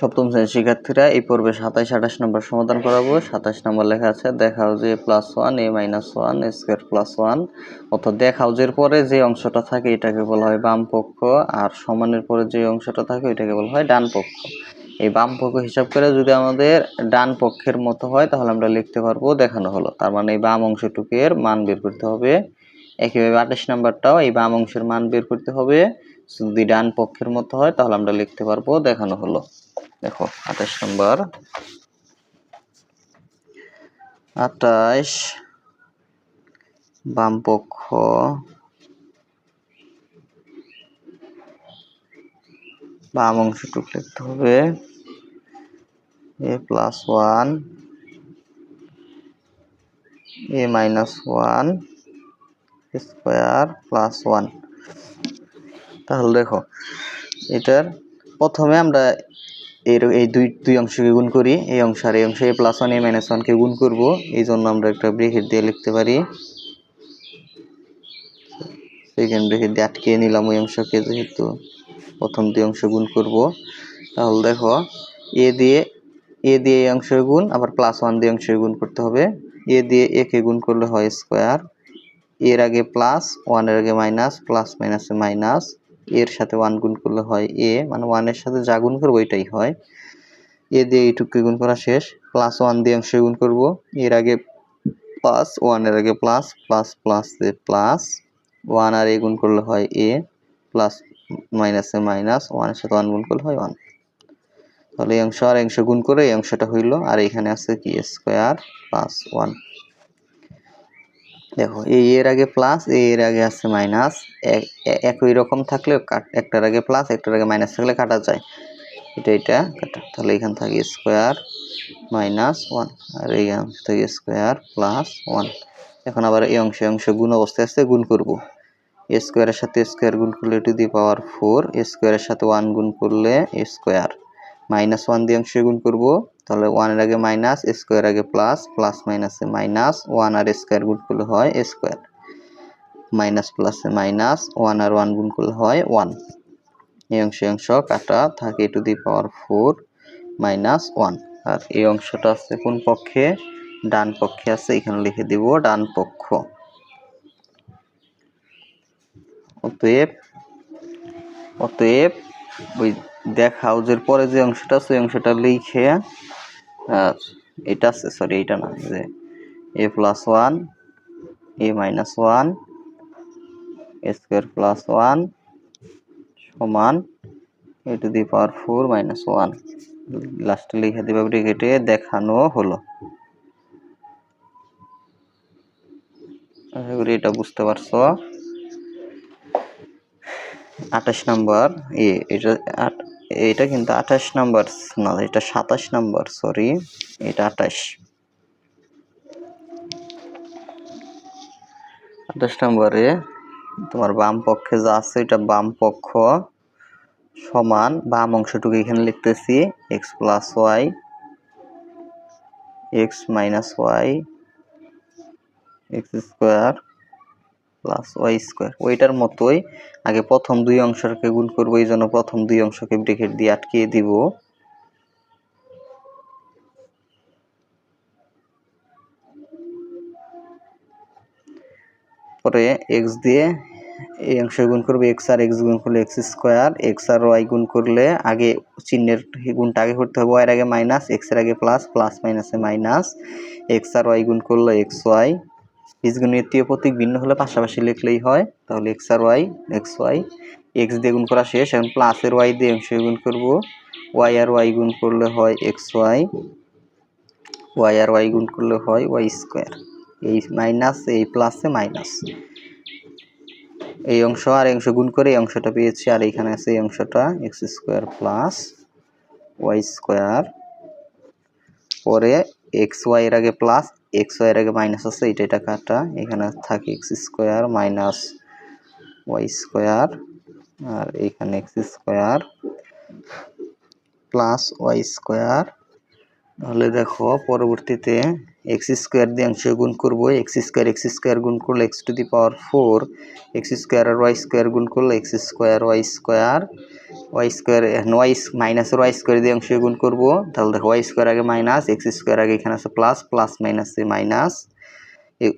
সপ্তম শ্রেণির শিক্ষার্থীরা এই পর্বে সাতাইশ, আঠাশ নম্বর সমাধান করাবো। সাতাশ নম্বর লেখা আছে, দেখাও যে plus one A minus one square plus one অর্থাৎ দেখাও যের পরে যে অংশটা থাকে এটাকে বলা হয় বাম পক্ষ, আর সমানের পরে যে অংশটা থাকে এটাকে বলা হয় ডান পক্ষ। এই বাম পক্ষ হিসাব করে যদি আমাদের ডান পক্ষের মতো হয়, তাহলে আমরা লিখতে পারব দেখানো হলো। তার মানে এই বাম অংশটুকের মান বের করতে হবে। একইভাবে আঠাশ নাম্বারটাও এই বাম অংশের মান বের করতে হবে। যদি ডান পক্ষের মতো হয়, তাহলে আমরা লিখতে পারব দেখানো হলো। দেখো, আঠাশ নম্বর। আঠাশ, বাম পক্ষ। বাম অংশটুকু লিখতে হবে। A plus one A minus one square plus one তাহলে দেখো, এটার প্রথমে আমরা এর এই দুই দুই অংশকে গুণ করি। এই অংশ আর এই অংশ প্লাস ওয়ান এ মাইনাস ওয়ানকে গুণ করব। এই জন্য আমরা একটা ব্রেকেট দিয়ে লিখতে পারি। সেকেন্ড ব্রেকেট দিয়ে আটকে নিলাম ওই অংশকে যেহেতু প্রথম দুই অংশ গুণ করব। তাহলে দেখো এ দিয়ে এ দিয়ে এই অংশের গুণ, আবার প্লাস ওয়ান দিয়ে অংশের গুণ করতে হবে। এ দিয়ে এ কে গুণ করলে হয় স্কোয়ার এর আগে প্লাস ওয়ানের আগে মাইনাস প্লাস মাইনাসে মাইনাস এর সাথে ওয়ান গুণ করলে হয় এ মানে ওয়ানের সাথে যা গুণ করব ওইটাই হয়। এ দিয়ে এইটুকু গুণ করা শেষ প্লাস ওয়ান দিয়ে অংশ গুণ করব। এর আগে প্লাস ওয়ানের আগে plus plus plus plus one আর এ গুণ করলে হয় এ প্লাস মাইনাসে মাইনাস ওয়ানের সাথে ওয়ান গুণ করলে হয় ওয়ান তাহলে এই অংশ আর অংশ গুণ করে এই অংশটা হইল, আর এখানে আছে কি? স্কোয়ার প্লাস ওয়ান দেখো, এই এর আগে প্লাস এর আগে আছে মাইনাস একই রকম থাকলে একটার আগে প্লাস একটার আগে মাইনাস থাকলে কাটা যায়। এটা এটা, কাটা। তাহলে এখান থাকে স্কোয়ার মাইনাস ওয়ান আর এই অংশ থেকে স্কোয়ার প্লাস ওয়ান এখন আবার এই অংশে অংশ গুণ অবস্থায় আসতে গুণ করব। এ স্কোয়ারের সাথে স্কোয়ার গুণ করলে টু দি পাওয়ার ফোর স্কোয়ারের সাথে ওয়ান গুণ করলে স্কোয়ার মাইনাস ওয়ান দিয়ে অংশে গুণ করব তাহলে ওয়ানের আগে মাইনাস স্কোয়ার আগে প্লাস প্লাস মাইনাসে মাইনাস ওয়ান আর স্কোয়ার গুণ করলে হয় স্কোয়ার মাইনাস প্লাসে মাইনাস ওয়ান আর ওয়ান গুণ করলে হয় ওয়ান এই অংশ অংশ কাটা, থাকে to the power four minus one আর এই অংশটা আছে কোন পক্ষে? ডান পক্ষে আছে, এখানে লিখে দিব ডান পক্ষ। অতএব অতএব ওই দেখাও যে পরে যে অংশটা আছে অংশটা লিখে এটা আছে সরি এটা না, যে A plus one A minus one A square plus one সমান A to the power four minus one লাস্টে লিখে দেবে ব্রিগেটে দেখানো হলো। আশা করি এটা বুঝতে পারছ। আঠাশ নম্বর, এ, এটা এটা কিন্তু আঠাশ নাম্বার না, এটা সাতাশ নাম্বার সরি এটা আঠাশ। আঠাশ নাম্বারে তোমার বাম পক্ষে যা আছে এটা বাম পক্ষ সমান, বাম অংশটুকু এখানে লিখতেছি x plus y x minus y x square plus y square ওইটার মতোই আগে প্রথম দুই অংশকে গুণ করব, এই জন্য প্রথম দুই অংশকে ব্রেকেট দিয়ে আটকিয়ে দিব। পরে এক্স দিয়ে এই অংশ গুণ করবে এক্স আর এক্স গুণ করলে এক্স স্কোয়ার এক্স আর ওয়াই গুণ করলে আগে চিহ্নের গুণটা আগে করতে হবে ওয়াইয়ের আগে মাইনাস এক্সের আগে প্লাস প্লাস মাইনাসে মাইনাস এক্স আর ওয়াই গুণ করলে এক্স ওয়াই বীজগণিতীয় প্রতীক ভিন্ন হলে পাশাপাশি লিখলেই হয়। তাহলে এক্স আর ওয়াই এক্স ওয়াই এক্স দিয়ে গুণ করা শেষ। এখন প্লাসের ওয়াই দিয়ে অংশ গুণ করব। ওয়াই আর ওয়াই গুণ করলে হয় এক্স ওয়াই ওয়াই আর ওয়াই গুণ করলে হয় ওয়াই স্কোয়ার এই মাইনাস এই প্লাসে মাইনাস এই অংশ আর অংশ গুণ করে এই অংশটা পেয়েছি। আর এইখানে আছে এই অংশটা x square plus y square পরে এক্স ওয়াই এর আগে প্লাস এক্স ওয়াই এর আগে মাইনাস আছে, এটা এটা কাটা। এখানে থাকে x square minus y square আর এখানে x square plus y square তাহলে দেখো, পরবর্তীতে এক্স স্কোয়ার দিয়ে অংশ গুণ করব, এক্স স্কোয়ার এক্স স্কোয়ার গুণ করলে x to the power four, x square R y square গুণ করলে x square, y square y square y মাইনাসের ওয়াই স্কোয়ার দিয়ে অংশ গুণ করব, তাহলে দেখো ওয়াই স্কোয়ার আগে মাইনাস এক্স স্কোয়ার আগে এখানে আছে প্লাস প্লাস মাইনাসে মাইনাস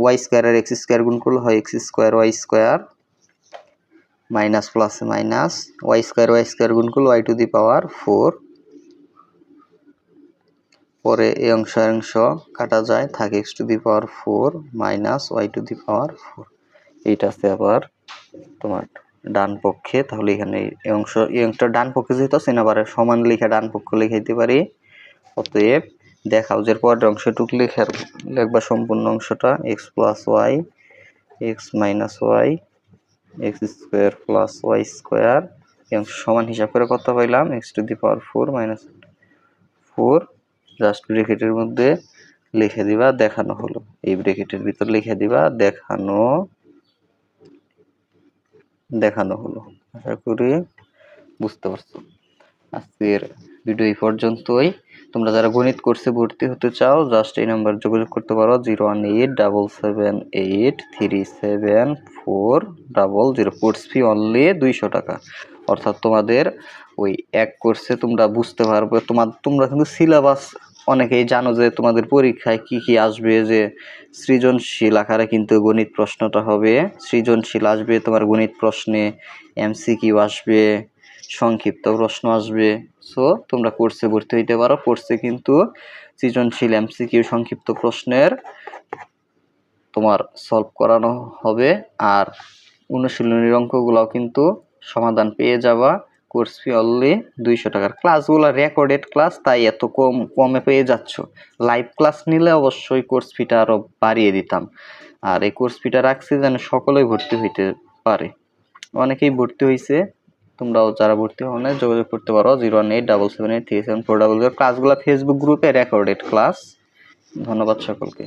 ওয়াই স্কোয়ার আর এক্স স্কোয়ার গুণ করলে হয় x square, y square minus plus minus y square y square গুণ করলে y to the power four পরে এই অংশ অংশ কাটা যায়, থাকে x to the power four minus y to the power four এইটা আছে আবার তোমার ডান পক্ষে, তাহলে এখানে এই অংশ, এই অংশটা ডান পক্ষে যেহেতু আছে না, আবার সমান লেখা ডান পক্ষ লিখাইতে পারি। অতএব দেখাও যে পরের অংশটুকু লেখার লিখবা সম্পূর্ণ অংশটা x plus y x minus y x square plus y square সমান হিসাব করে কত পাইলাম? X to the power four minus four just ব্রেকেটের মধ্যে লিখে দিবা, দেখানো হলো। এই ব্রেকেটের ভিতর লিখে দিবা, দেখানো দেখানো হলো। আশা করি বুঝতে পারছ। আজকের ভিডিও এই পর্যন্তই। তোমরা যারা গণিত কোর্সে ভর্তি হতে চাও জাস্ট এই নাম্বার যোগাযোগ করতে পারো zero one eight double seven eight three seven four double zero course fee only দুইশো টাকা। অর্থাৎ তোমাদের ওই এক কোর্সে তোমরা বুঝতে পারবে। তোমার, তোমরা কিন্তু সিলেবাস অনেকেই জানো যে তোমাদের পরীক্ষায় কি কি আসবে, যে সৃজনশীল আকারে কিন্তু গণিত প্রশ্নটা হবে। সৃজনশীল আসবে, তোমার গণিত প্রশ্নে এমসিকিউ আসবে, সংক্ষিপ্ত প্রশ্ন আসবে। সো তোমরা কোর্সে ভর্তি হইতে পারো। কোর্সে কিন্তু সৃজনশীল এমসিকিউ সংক্ষিপ্ত প্রশ্নের তোমার সলভ করানো হবে। আর অনুশীলনীর অঙ্কগুলোও কিন্তু সমাধান পেয়ে যাবা। কোর্স ফি অনলি দুইশো টাকার ক্লাসগুলো রেকর্ডেড ক্লাস তাই এত কম, কমে পেয়ে যাচ্ছ। লাইভ ক্লাস নিলে অবশ্যই কোর্স ফিটা আরও বাড়িয়ে দিতাম। আর এই কোর্স ফিটা রাখছি যেন সকলেই ভর্তি হইতে পারে। অনেকেই ভর্তি হয়েছে তোমরাও যারা ভর্তি হও না যোগাযোগ করতে পারো zero one eight double seven eight three seven four double zero ক্লাসগুলো ফেসবুক গ্রুপে রেকর্ডেড ক্লাস ধন্যবাদ সকলকে।